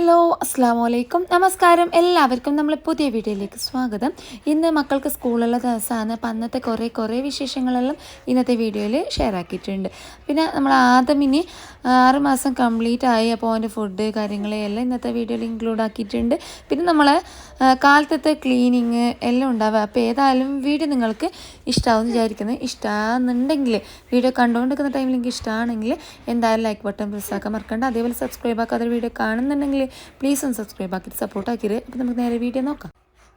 Hello അസ്സാം വലൈക്കും നമസ്കാരം. എല്ലാവർക്കും നമ്മളെ പുതിയ വീഡിയോയിലേക്ക് സ്വാഗതം. ഇന്ന് മക്കൾക്ക് സ്കൂളുള്ള ദിവസമാണ്. അപ്പം അന്നത്തെ കുറേ കുറേ വിശേഷങ്ങളെല്ലാം ഇന്നത്തെ വീഡിയോയിൽ ഷെയർ ആക്കിയിട്ടുണ്ട്. പിന്നെ നമ്മൾ ആദ്യം ആറ് മാസം കംപ്ലീറ്റ് ആയി. അപ്പോൾ അവന്റെ ഫുഡ് കാര്യങ്ങളെല്ലാം ഇന്നത്തെ വീഡിയോയിൽ ഇൻക്ലൂഡ് ആക്കിയിട്ടുണ്ട്. പിന്നെ നമ്മൾ കാലത്തത്തെ ക്ലീനിങ് എല്ലാം ഉണ്ടാവുക. അപ്പോൾ ഏതായാലും വീഡിയോ നിങ്ങൾക്ക് ഇഷ്ടമാവും വിചാരിക്കുന്നത് ഇഷ്ടമാകുന്നുണ്ടെങ്കിൽ വീഡിയോ കണ്ടുകൊണ്ടിരിക്കുന്ന ടൈമിൽ എനിക്ക് ഇഷ്ടമാണെങ്കിൽ എന്തായാലും ലൈക്ക് ബട്ടൺ പ്രസ് ആക്കാൻ മറക്കണ്ട. അതേപോലെ സബ്സ്ക്രൈബ് ആക്കാതെ വീഡിയോ കാണുന്നുണ്ടെങ്കിൽ പ്ലീസ് ഒന്ന് സബ്സ്ക്രൈബ് ആക്കിയിട്ട് സപ്പോർട്ട് ആക്കിയിട്ട് അപ്പോൾ നമുക്ക് നേരെ വീഡിയോ നോക്കാം.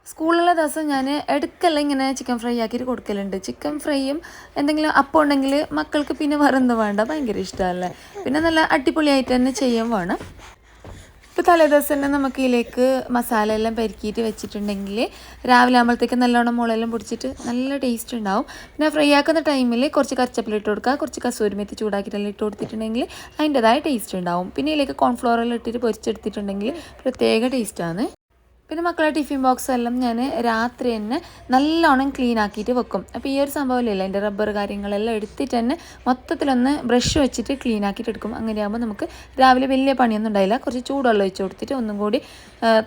സ്കൂളിലെ ദിവസം ഞാൻ എടുക്കല്ല ഇങ്ങനെ ചിക്കൻ ഫ്രൈ ആക്കിയിട്ട് കൊടുക്കലുണ്ട്. ചിക്കൻ ഫ്രൈയും എന്തെങ്കിലും അപ്പം ഉണ്ടെങ്കിൽ മക്കൾക്ക് പിന്നെ വേറെ എന്തും വേണ്ട? ഭയങ്കര ഇഷ്ടമല്ലേ പിന്നെ നല്ല അടിപൊളിയായിട്ട് തന്നെ ചെയ്യാൻ വേണം. ഇപ്പോൾ തലേദിവസം തന്നെ നമുക്ക് ഇതിലേക്ക് മസാല എല്ലാം പെരുക്കിയിട്ട് വെച്ചിട്ടുണ്ടെങ്കിൽ രാവിലെ ആകുമ്പോഴത്തേക്ക് നല്ലോണം മുളയെല്ലാം പൊടിച്ചിട്ട് നല്ല ടേസ്റ്റ് ഉണ്ടാവും. പിന്നെ ഫ്രൈ ആക്കുന്ന ടൈമിൽ കുറച്ച് കച്ചപ്പിൽ ഇട്ട് കൊടുക്കുക. കുറച്ച് കസൂരി മെത്തി ചൂടാക്കിയിട്ടെല്ലാം ഇട്ട് കൊടുത്തിട്ടുണ്ടെങ്കിൽ അതിന്റെതായ ടേസ്റ്റ് ഉണ്ടാവും. പിന്നെ ഇതിലേക്ക് കോൺഫ്ലോർ എല്ലാം ഇട്ടിട്ട് പൊരിച്ചെടുത്തിട്ടുണ്ടെങ്കിൽ പ്രത്യേക ടേസ്റ്റാണ് പിന്നെ മക്കളെ ടിഫിൻ ബോക്സ് എല്ലാം ഞാൻ രാത്രി തന്നെ നല്ലോണം ക്ലീൻ ആക്കിയിട്ട് വെക്കും. അപ്പോൾ ഈ ഒരു സംഭവമില്ലല്ലോ എന്റെ റബ്ബർ കാര്യങ്ങളെല്ലാം എടുത്തിട്ട് തന്നെ മൊത്തത്തിലൊന്ന് ബ്രഷ് വെച്ചിട്ട് ക്ലീൻ ആക്കിയിട്ട് എടുക്കും. അങ്ങനെയാകുമ്പോൾ നമുക്ക് രാവിലെ വലിയ പണിയൊന്നും ഉണ്ടായില്ല. കുറച്ച് ചൂടുവെള്ളം ഒഴിച്ച് കൊടുത്തിട്ട് ഒന്നും കൂടി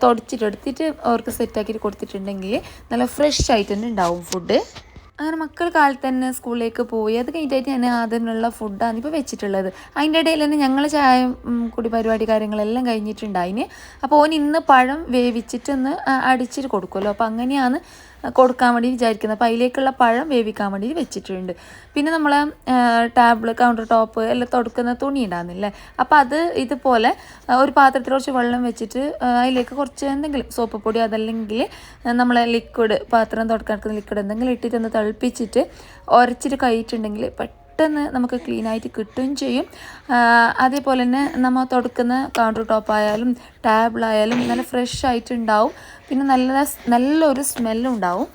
തുടച്ചിട്ടെടുത്തിട്ട് അവർക്ക് സെറ്റാക്കിയിട്ട് കൊടുത്തിട്ടുണ്ടെങ്കിൽ നല്ല ഫ്രഷ് ആയിട്ട് തന്നെ ഉണ്ടാവും ഫുഡ് അങ്ങനെ മക്കൾ കാലത്ത് തന്നെ സ്കൂളിലേക്ക് പോയി. അത് കഴിഞ്ഞിട്ട് ഞാൻ ആദ്യമുള്ള ഫുഡാണ് ഇപ്പോൾ വെച്ചിട്ടുള്ളത്. അതിന്റെ ഇടയിൽ തന്നെ ഞങ്ങൾ ചായ കുടി പരിപാടി കാര്യങ്ങളെല്ലാം കഴിഞ്ഞിട്ടുണ്ടായിന്. അപ്പോൾ ഓൻ ഇന്ന് പഴം വേവിച്ചിട്ടൊന്ന് അടിച്ചിട്ട് കൊടുക്കുമല്ലോ. അപ്പോൾ അങ്ങനെയാണ് കൊടുക്കാൻ വേണ്ടി വിചാരിക്കുന്നത് അപ്പോൾ അതിലേക്കുള്ള പഴം വേവിക്കാൻ വേണ്ടി വെച്ചിട്ടുണ്ട്. പിന്നെ നമ്മൾ ടാബിൾ കൗണ്ടർ ടോപ്പ് എല്ലാം തുടക്കുന്ന തുണി ഉണ്ടാകുന്നില്ലേ അപ്പോൾ അത് ഇതുപോലെ ഒരു പാത്രത്തിൽ കുറച്ച് വെള്ളം വെച്ചിട്ട് അതിലേക്ക് കുറച്ച് എന്തെങ്കിലും സോപ്പ് പൊടി അതല്ലെങ്കിൽ നമ്മൾ ലിക്വിഡ് പാത്രം തുടക്കാൻ ലിക്വിഡ് എന്തെങ്കിലും ഇട്ടിട്ട് ഒന്ന് തിളപ്പിച്ചിട്ട് ഉരച്ചിട്ട് കഴിയിട്ടുണ്ടെങ്കിൽ പെട്ടെന്ന് നമുക്ക് ക്ലീൻ ആയിട്ട് കിട്ടുകയും ചെയ്യും. അതേപോലെ തന്നെ നമ്മൾ തുടക്കുന്ന കൗണ്ടർ ടോപ്പ് ആയാലും ടാബിളായാലും നല്ല ഫ്രഷ് ആയിട്ടുണ്ടാവും. പിന്നെ നല്ല നല്ലൊരു സ്മെല്ലും ഉണ്ടാവും.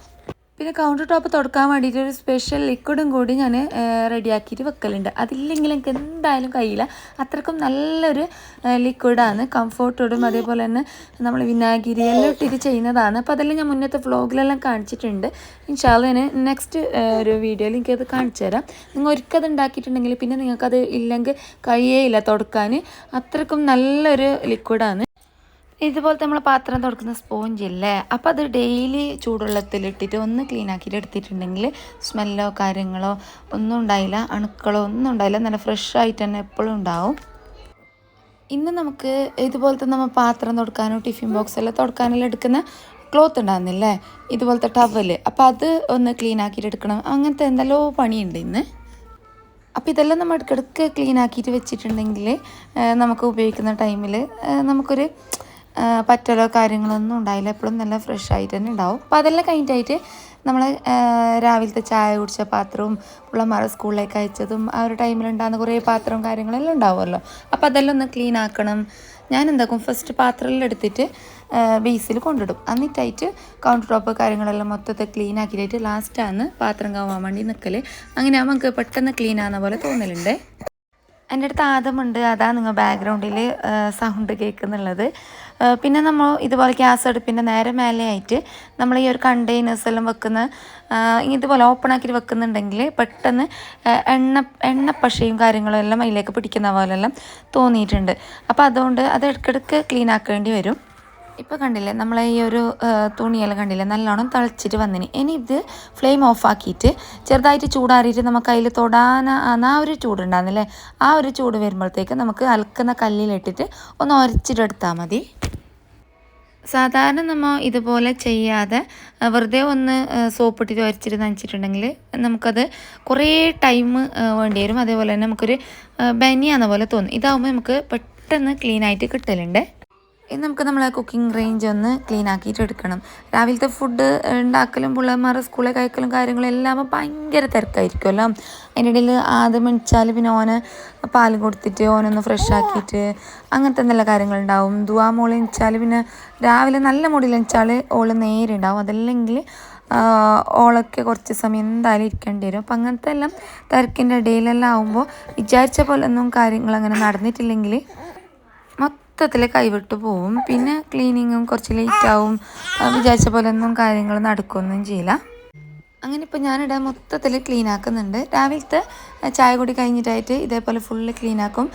പിന്നെ കൗണ്ടർ ടോപ്പ് തുടക്കാൻ വേണ്ടിയിട്ട് ഒരു സ്പെഷ്യൽ ലിക്വിഡും കൂടി ഞാൻ റെഡിയാക്കിയിട്ട് വെക്കലുണ്ട്. അതില്ലെങ്കിൽ എനിക്ക് എന്തായാലും കഴിയില്ല. അത്രക്കും നല്ലൊരു ലിക്വിഡാണ് കംഫോർട്ടോടും അതേപോലെ തന്നെ നമ്മൾ വിനാഗിരി എല്ലാം ഇട്ടിട്ട് ചെയ്യുന്നതാണ്. അപ്പോൾ അതെല്ലാം ഞാൻ മുന്നത്തെ വ്ളോഗിലെല്ലാം കാണിച്ചിട്ടുണ്ട്. ഇൻഷാല്ല ഞാൻ നെക്സ്റ്റ് ഒരു വീഡിയോയിൽ എനിക്കത് കാണിച്ചു തരാം. നിങ്ങൾ ഒരിക്കത് ഉണ്ടാക്കിയിട്ടുണ്ടെങ്കിൽ പിന്നെ നിങ്ങൾക്കത് ഇല്ലെങ്കിൽ കഴിയേയില്ല തുടക്കാൻ. അത്രക്കും നല്ലൊരു ലിക്വിഡാണ് ഇതുപോലത്തെ നമ്മൾ പാത്രം തുടക്കുന്ന സ്പോഞ്ച് ഇല്ലേ? അപ്പോൾ അത് ഡെയിലി ചൂടുവെള്ളത്തിലിട്ടിട്ട് ഒന്ന് ക്ലീൻ ആക്കിയിട്ട് എടുത്തിട്ടുണ്ടെങ്കിൽ സ്മെല്ലോ കാര്യങ്ങളോ ഒന്നും ഉണ്ടായില്ല. അണുക്കളോ ഒന്നും ഉണ്ടായില്ല. നല്ല ഫ്രഷ് ആയിട്ട് തന്നെ എപ്പോഴും ഉണ്ടാവും. ഇന്ന് നമുക്ക് ഇതുപോലത്തെ നമ്മൾ പാത്രം തുടക്കാനോ ടിഫിൻ ബോക്സ് എല്ലാം തുടക്കാനെല്ലാം എടുക്കുന്ന ക്ലോത്ത് ഉണ്ടാകുന്നില്ലേ ഇതുപോലത്തെ ടവൽ അപ്പോൾ അത് ഒന്ന് ക്ലീൻ ആക്കിയിട്ട് എടുക്കണം. അങ്ങനത്തെ എന്തെല്ലോ പണിയുണ്ട് ഇന്ന്. അപ്പോൾ ഇതെല്ലാം നമ്മൾ ഇടയ്ക്കിടയ്ക്ക് ക്ലീൻ ആക്കിയിട്ട് വെച്ചിട്ടുണ്ടെങ്കിൽ നമുക്ക് ഉപയോഗിക്കുന്ന ടൈമിൽ നമുക്കൊരു പറ്റലോ കാര്യങ്ങളൊന്നും ഉണ്ടായില്ല. എപ്പോഴും നല്ല ഫ്രഷ് ആയിട്ട് തന്നെ ഉണ്ടാവും. അപ്പോൾ അതെല്ലാം കഴിഞ്ഞിട്ടായിട്ട് നമ്മൾ രാവിലത്തെ ചായ കുടിച്ച പാത്രവും പിള്ളമാരെ സ്കൂളിലേക്ക് അയച്ചതും ആ ഒരു ടൈമിൽ ഉണ്ടാകുന്ന കുറേ പാത്രവും കാര്യങ്ങളെല്ലാം ഉണ്ടാവുമല്ലോ. അപ്പോൾ അതെല്ലാം ഒന്ന് ക്ലീൻ ആക്കണം. ഞാൻ എന്താക്കും ഫസ്റ്റ് പാത്രമെല്ലാം എടുത്തിട്ട് ബേസിൽ കൊണ്ടിടും. എന്നിട്ടായിട്ട് കൗണ്ടർ ടോപ്പ് കാര്യങ്ങളെല്ലാം മൊത്തത്തെ ക്ലീൻ ആക്കിയിട്ട് ലാസ്റ്റാണ് പാത്രം കാവാൻ വേണ്ടി നിൽക്കൽ അങ്ങനെ നമുക്ക് പെട്ടെന്ന് ക്ലീൻ ആകുന്ന പോലെ തോന്നലുണ്ട്. എന്റെ അടുത്ത് ആദമുണ്ട്. അതാ നിങ്ങൾ ബാക്ക്ഗ്രൗണ്ടിൽ സൗണ്ട് കേൾക്കുന്നുള്ളത് പിന്നെ നമ്മൾ ഇതുപോലെ ഗ്യാസ് അടുപ്പിന്റെ നേരെ മേലെ ആയിട്ട് നമ്മൾ ഈ ഒരു കണ്ടെയ്നേഴ്സ് എല്ലാം വെക്കുന്ന ഇതുപോലെ ഓപ്പൺ ആക്കി വെക്കുന്നുണ്ടെങ്കിൽ പെട്ടെന്ന് എണ്ണ എണ്ണ എണ്ണപ്പശയും കാര്യങ്ങളും എല്ലാം അതിലേക്ക് പിടിക്കുന്ന പോലെല്ലാം തോന്നിയിട്ടുണ്ട്. അപ്പോൾ അതുകൊണ്ട് അത് ഇടയ്ക്കിടയ്ക്ക് ക്ലീൻ ആക്കേണ്ടി വരും. ഇപ്പോൾ കണ്ടില്ലേ നമ്മൾ ഈ ഒരു തുണിയെല്ലാം കണ്ടില്ലേ നല്ലോണം തളിച്ചിട്ട് വന്നിന്. ഇനി ഇത് ഫ്ലെയിം ഓഫാക്കിയിട്ട് ചെറുതായിട്ട് ചൂടാറിയിട്ട് നമുക്ക് അതിൽ തൊടാൻ ആ ഒരു ചൂടുണ്ടാകുന്നില്ലേ ആ ഒരു ചൂട് വരുമ്പോഴത്തേക്ക് നമുക്ക് അലക്കുന്ന കല്ലിലിട്ടിട്ട് ഒന്ന് ഉരച്ചിട്ടെടുത്താൽ മതി. സാധാരണ നമ്മൾ ഇതുപോലെ ചെയ്യാതെ വെറുതെ ഒന്ന് സോപ്പിട്ടിട്ട് ഉരച്ചിട്ട് നനച്ചിട്ടുണ്ടെങ്കിൽ നമുക്കത് കുറേ ടൈം വേണ്ടി വരും. അതേപോലെ തന്നെ നമുക്കൊരു ബനിയാന്ന പോലെ തോന്നും. ഇതാവുമ്പോൾ നമുക്ക് പെട്ടെന്ന് ക്ലീനായിട്ട് കിട്ടലുണ്ട്. ഇനി നമുക്ക് നമ്മളെ കുക്കിംഗ് റേഞ്ച് ഒന്ന് ക്ലീൻ ആക്കിയിട്ട് എടുക്കണം. രാവിലത്തെ ഫുഡ് ഉണ്ടാക്കലും പിള്ളേന്മാർ സ്കൂളിൽ കഴിക്കലും കാര്യങ്ങളും എല്ലാം ഭയങ്കര തിരക്കായിരിക്കുമല്ലോ അതിന്റെ ഇടയിൽ ആദ്യം മണിച്ചാൽ പിന്നെ ഓന് പാൽ കൊടുത്തിട്ട് ഓനൊന്ന് ഫ്രഷ് ആക്കിയിട്ട് അങ്ങനത്തെ നല്ല കാര്യങ്ങളുണ്ടാവും ദുവാ മോൾ എണിച്ചാൽ പിന്നെ രാവിലെ നല്ല മുടിയിൽ എണിച്ചാൽ ഓൾ നേരെ ഉണ്ടാവും. അതല്ലെങ്കിൽ ഓളൊക്കെ കുറച്ച് സമയം എന്തായാലും ഇരിക്കേണ്ടി വരും. അപ്പം അങ്ങനത്തെ എല്ലാം തിരക്കിന്റെ ഇടയിലെല്ലാം ആകുമ്പോൾ വിചാരിച്ച പോലെ ഒന്നും കാര്യങ്ങൾ അങ്ങനെ നടന്നിട്ടില്ലെങ്കിൽ മൊത്തത്തിൽ കൈവിട്ട് പോവും. പിന്നെ ക്ലീനിങ്ങും കുറച്ച് ലേറ്റ് ആവും. വിചാരിച്ച പോലെ ഒന്നും കാര്യങ്ങൾ നടക്കുകയൊന്നും ചെയ്യില്ല. അങ്ങനെ ഇപ്പോൾ ഞാനിവിടെ മൊത്തത്തിൽ ക്ലീൻ ആക്കുന്നുണ്ട്. രാവിലത്തെ ചായ കൂടി കഴിഞ്ഞിട്ടായിട്ട് ഇതേപോലെ ഫുള്ള് ക്ലീൻ ആക്കും.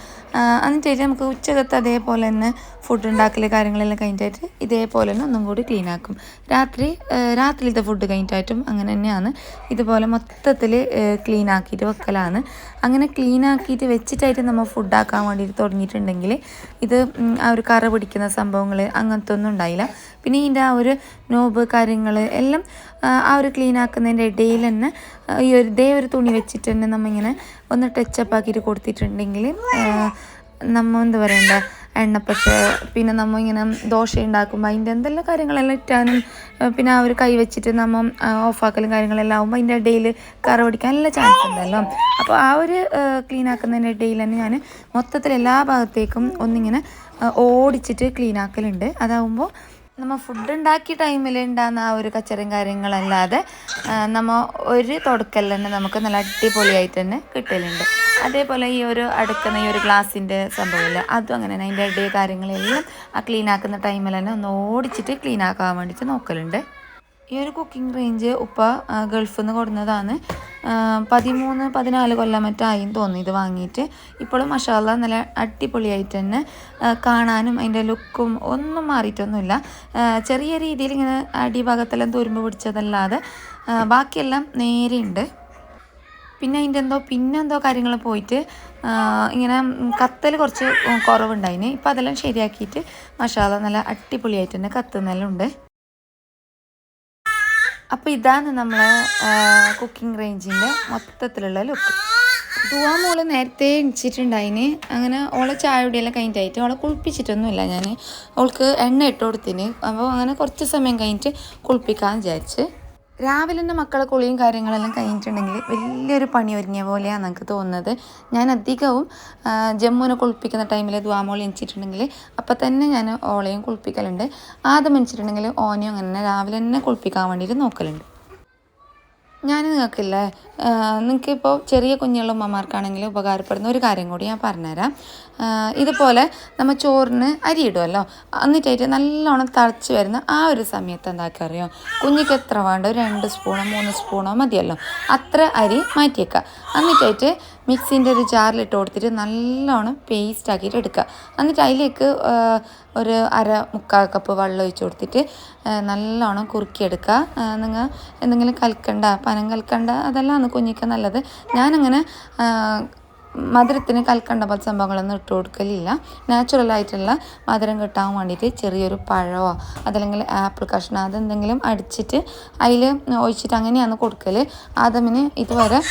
എന്നിട്ടായിട്ട് നമുക്ക് ഉച്ചകത്ത് അതേപോലെ തന്നെ ഫുഡ് ഉണ്ടാക്കൽ കാര്യങ്ങളെല്ലാം കഴിഞ്ഞിട്ടായിട്ട് ഇതേപോലെ തന്നെ ഒന്നും കൂടി ക്ലീൻ ആക്കും. രാത്രി രാത്രിയിലത്തെ ഫുഡ് കഴിഞ്ഞിട്ടായിട്ടും അങ്ങനെ തന്നെയാണ്. ഇതുപോലെ മൊത്തത്തിൽ ക്ലീൻ ആക്കിയിട്ട് വെക്കലാണ്. അങ്ങനെ ക്ലീൻ ആക്കിയിട്ട് വെച്ചിട്ടായിട്ട് നമ്മൾ ഫുഡാക്കാൻ വേണ്ടിയിട്ട് തുടങ്ങിയിട്ടുണ്ടെങ്കിൽ ഇത് ആ ഒരു കറ പിടിക്കുന്ന സംഭവങ്ങൾ അങ്ങനത്തെ ഒന്നും ഉണ്ടായില്ല. പിന്നെ ഇതിന്റെ ആ ഒരു നോബ് കാര്യങ്ങൾ എല്ലാം ആ ഒരു ക്ലീൻ ആക്കുന്നതിന്റെ ഇടയിൽ തന്നെ ഈ ഒരു ഇതേ ഒരു തുണി വെച്ചിട്ട് തന്നെ നമ്മളിങ്ങനെ ഒന്ന് ടച്ചപ്പ് ആക്കിയിട്ട് കൊടുത്തിട്ടുണ്ടെങ്കിൽ നമ്മൾ എന്താ പറയണ്ട എണ്ണപ്പച്ച പിന്നെ നമ്മൾ ഇങ്ങനെ ദോശ ഉണ്ടാക്കുമ്പോൾ അതിന്റെ എന്തെല്ലാം കാര്യങ്ങളെല്ലാം ഇട്ടാനും പിന്നെ ആ ഒരു കൈ വെച്ചിട്ട് നമ്മൾ ഓഫാക്കലും കാര്യങ്ങളെല്ലാം ആകുമ്പോൾ അതിന്റെ ഇടയിൽ കറ പിടിക്കാൻ ചാൻസ് ഉണ്ടല്ലോ. അപ്പോൾ ആ ഒരു ക്ലീൻ ആക്കുന്നതിന്റെ ഇടയിൽ തന്നെ ഞാൻ മൊത്തത്തിൽ എല്ലാ ഭാഗത്തേക്കും ഒന്നിങ്ങനെ ഓടിച്ചിട്ട് ക്ലീൻ ആക്കലുണ്ട്. അതാവുമ്പോൾ നമ്മൾ ഫുഡ് ഉണ്ടാക്കിയ ടൈമിൽ ഉണ്ടാകുന്ന ആ ഒരു കച്ചറയും കാര്യങ്ങളല്ലാതെ നമ്മൾ നമ്മ ഒരു തുടക്കൽ തന്നെ നമുക്ക് നല്ല അടിപൊളിയായിട്ട് തന്നെ കിട്ടലുണ്ട്. അതേപോലെ ഈ ഒരു അടുക്കുന്ന ഈ ഒരു ഗ്ലാസിന്റെ സംഭവമില്ല. അതും അങ്ങനെ തന്നെ അതിന്റെ ഇടയിൽ കാര്യങ്ങളെല്ലാം ആ ക്ലീൻ ആക്കുന്ന ടൈമിൽ തന്നെ ഒന്ന് ഓടിച്ചിട്ട് ക്ലീൻ ആക്കാൻ വേണ്ടിയിട്ട് നോക്കലുണ്ട്. ഈ ഒരു കുക്കിംഗ് റേഞ്ച് ഉപ്പ ഗൾഫിൽ നിന്ന് കൊടുന്നതാണ്. പതിമൂന്ന് പതിനാല് കൊല്ലം മറ്റായും തോന്നി ഇത് വാങ്ങിയിട്ട് ഇപ്പോഴും മഷാല നല്ല അടിപൊളിയായിട്ട് തന്നെ കാണാനും അതിന്റെ ലുക്കും ഒന്നും മാറിയിട്ടൊന്നുമില്ല. ചെറിയ രീതിയിൽ ഇങ്ങനെ അടിഭാഗത്തെല്ലാം തുരുമ്പ് പിടിച്ചതല്ലാതെ ബാക്കിയെല്ലാം നേരെയുണ്ട് പിന്നെ അതിന്റെ എന്തോ പിന്നെ എന്തോ കാര്യങ്ങൾ പോയിട്ട് ഇങ്ങനെ കത്തൽ കുറച്ച് കുറവുണ്ടായിന്. ഇപ്പം അതെല്ലാം ശരിയാക്കിയിട്ട് മഷാല നല്ല അടിപൊളിയായിട്ട് തന്നെ കത്തുന്നെല്ലാം ഉണ്ട്. അപ്പോൾ ഇതാണ് നമ്മളെ കുക്കിംഗ് റേഞ്ചിന്റെ മൊത്തത്തിലുള്ള ലുക്ക് ദുവാ മോൾ നേരത്തെ എണിച്ചിട്ടുണ്ടായിന്. അങ്ങനെ ഓളെ ചായ പൊടിയെല്ലാം കഴിഞ്ഞിട്ടായിട്ട് ഓളെ കുളിപ്പിച്ചിട്ടൊന്നുമില്ല ഞാൻ ഓൾക്ക് എണ്ണ ഇട്ട് കൊടുത്തിന്. അപ്പോൾ അങ്ങനെ കുറച്ച് സമയം കഴിഞ്ഞിട്ട് കുളിപ്പിക്കാമെന്ന് വിചാരിച്ച്. രാവിലെ തന്നെ മക്കളെ കുളിയും കാര്യങ്ങളെല്ലാം കഴിഞ്ഞിട്ടുണ്ടെങ്കിൽ വലിയൊരു പണി ഒരുങ്ങിയ പോലെയാണ് നമുക്ക് തോന്നുന്നത്. ഞാൻ അധികവും ജമ്മുവിനെ കുളിപ്പിക്കുന്ന ടൈമിൽ ദ്വാമോൾ എണിച്ചിട്ടുണ്ടെങ്കിൽ അപ്പം തന്നെ ഞാൻ ഓളയും കുളിപ്പിക്കലുണ്ട്. ആദ്യം എണിച്ചിട്ടുണ്ടെങ്കിൽ ഓനെയും അങ്ങനെ രാവിലെ തന്നെ കുളിപ്പിക്കാൻ വേണ്ടിയിട്ട് നോക്കലുണ്ട്. ഞാൻ നിങ്ങൾക്കില്ലേ നിങ്ങൾക്കിപ്പോൾ ചെറിയ കുഞ്ഞുള്ള ഉമ്മമാർക്കാണെങ്കിൽ ഉപകാരപ്പെടുന്ന ഒരു കാര്യം കൂടി ഞാൻ പറഞ്ഞുതരാം. ഇതുപോലെ നമ്മൾ ചോറിന് അരി ഇടുമല്ലോ എന്നിട്ടായിട്ട് നല്ലോണം തിളച്ച് വരുന്ന ആ ഒരു സമയത്ത് എന്താക്കുക കുഞ്ഞിക്ക് എത്ര വേണ്ട ഒരു രണ്ട് സ്പൂണോ മൂന്ന് സ്പൂണോ മതിയല്ലോ അത്ര അരി മാറ്റിയേക്കുക എന്നിട്ടായിട്ട് മിക്സിന്റെ ഒരു ജാറിലിട്ട് കൊടുത്തിട്ട് നല്ലോണം പേസ്റ്റ് ആക്കിയിട്ട് എടുക്കുക. എന്നിട്ട് അതിലേക്ക് ഒരു അര മുക്കാൽ കപ്പ് വെള്ളം ഒഴിച്ച് കൊടുത്തിട്ട് നല്ലോണം കുറുക്കിയെടുക്കുക. നിങ്ങൾ എന്തെങ്കിലും കൽക്കണ്ട പനം കൽക്കണ്ട അതെല്ലാം കുഞ്ഞിക്ക് നല്ലത്. ഞാനങ്ങനെ മധുരത്തിന് കൽക്കണ്ട പോലത്തെ സംഭവങ്ങളൊന്നും ഇട്ട് കൊടുക്കലില്ല. നാച്ചുറലായിട്ടുള്ള മധുരം കിട്ടാൻ വേണ്ടിയിട്ട് ചെറിയൊരു പഴമോ അതല്ലെങ്കിൽ ആപ്പിൾ കഷ്ണം അതെന്തെങ്കിലും അടിച്ചിട്ട് അതിൽ ഒഴിച്ചിട്ട് അങ്ങനെയാണ് കൊടുക്കൽ ആദമിന് ഇതുവരെ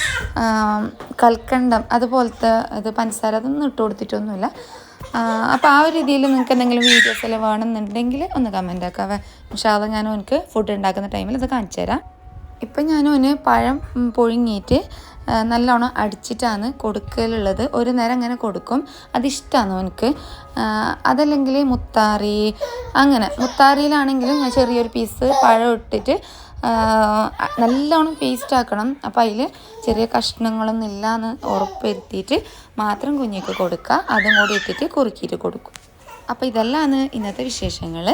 കൽക്കണ്ടം അതുപോലത്തെ ഇത് പഞ്ചസാര അതൊന്നും ഇട്ട് കൊടുത്തിട്ടൊന്നുമില്ല. അപ്പോൾ ആ ഒരു രീതിയിൽ നിങ്ങൾക്ക് എന്തെങ്കിലും വീഡിയോസ് എല്ലാം വേണമെന്നുണ്ടെങ്കിൽ ഒന്ന് കമന്റ് ആക്കാവേ ഇൻഷാല്ല ഞാൻ എനിക്ക് ഫുഡ് ഉണ്ടാക്കുന്ന ടൈമിൽ അത് കാണിച്ചു തരാം ഇപ്പം ഞാൻ ഓന് പഴം പുഴുങ്ങിയിട്ട് നല്ലോണം അടിച്ചിട്ടാണ് കൊടുക്കലുള്ളത്. ഒരു നേരം അങ്ങനെ കൊടുക്കും. അതിഷ്ടമാണ് അവനക്ക് അതല്ലെങ്കിൽ മുത്താറി അങ്ങനെ. മുത്താറിയിലാണെങ്കിലും ഞാൻ ചെറിയൊരു പീസ് പഴം ഇട്ടിട്ട് നല്ലോണം പേസ്റ്റ് ആക്കണം. അപ്പോൾ അതിൽ ചെറിയ കഷ്ണങ്ങളൊന്നും ഇല്ല എന്ന് ഉറപ്പുവരുത്തിയിട്ട് മാത്രം കുഞ്ഞിക്ക് കൊടുക്കുക. അതും കൂടി ഇട്ടിട്ട് കുറുക്കിയിട്ട് കൊടുക്കും. അപ്പോൾ ഇതെല്ലാമാണ് ഇന്നത്തെ വിശേഷങ്ങൾ